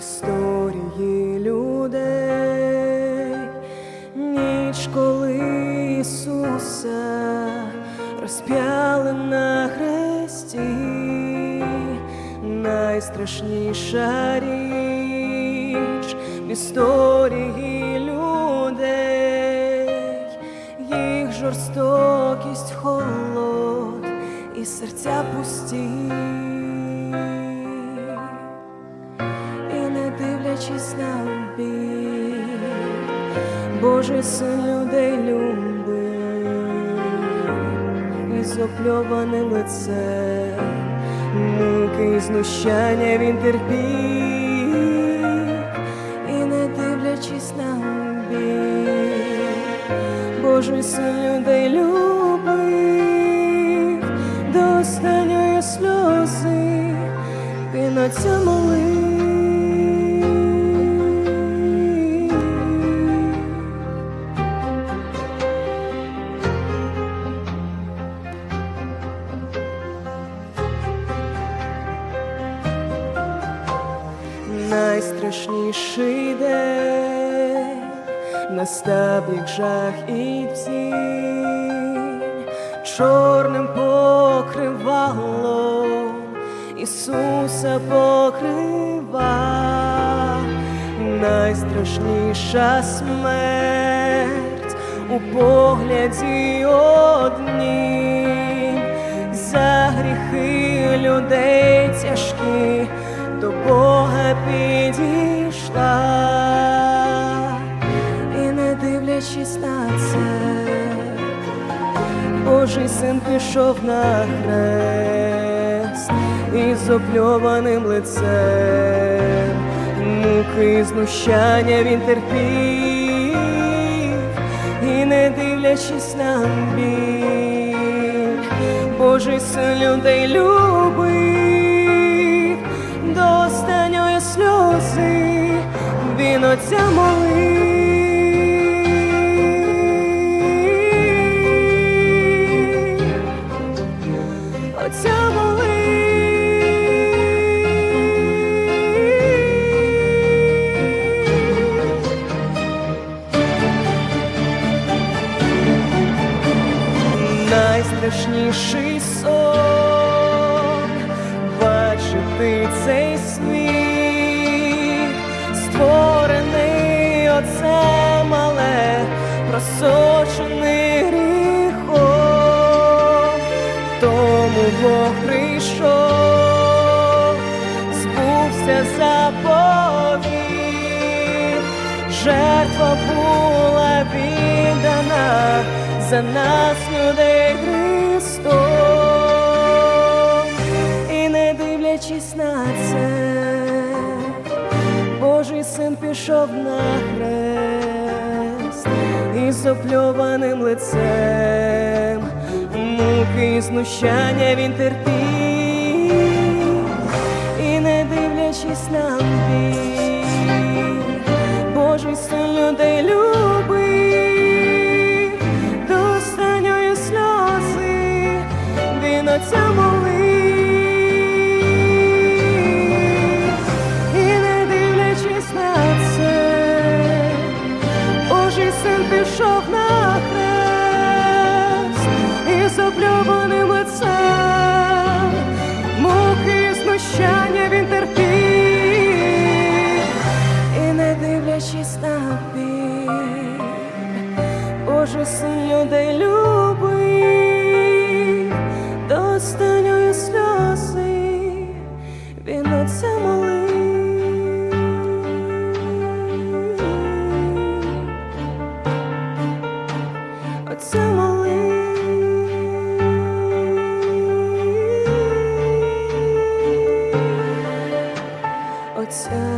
історії людей, ніч, коли Ісуса розп'яли на хресті, найстрашніша річ в історії людей, їх жорстокість, холод і серця пусті. Божий син людей любив, і з опльованим лицем, муки і знущання він терпів, і не дивлячись на біль, Божий син людей любив, до останньої сльози він отця молив. Найстрашніший день. Настав як жах і тінь, чорним покривалом Ісуса покрива, найстрашніша смерть у погляді однім, за гріхи людей тяжкі до Бога підійшла, і не дивлячись на це, Божий син пішов на хрест із опльованим лицем, муки і знущання він терпів, і не дивлячись на біль, Божий син людей любив він отця молив. Отця молив. найстрашніший сон бачити цей світ, Бог прийшов, збувся заповіт, жертва була віддана за нас, людей Христом, і не дивлячись на це, Божий син пішов на хрест із опльованим лицем, муки і знущання він терпів, і не дивлячись на біль, Божий син людей So.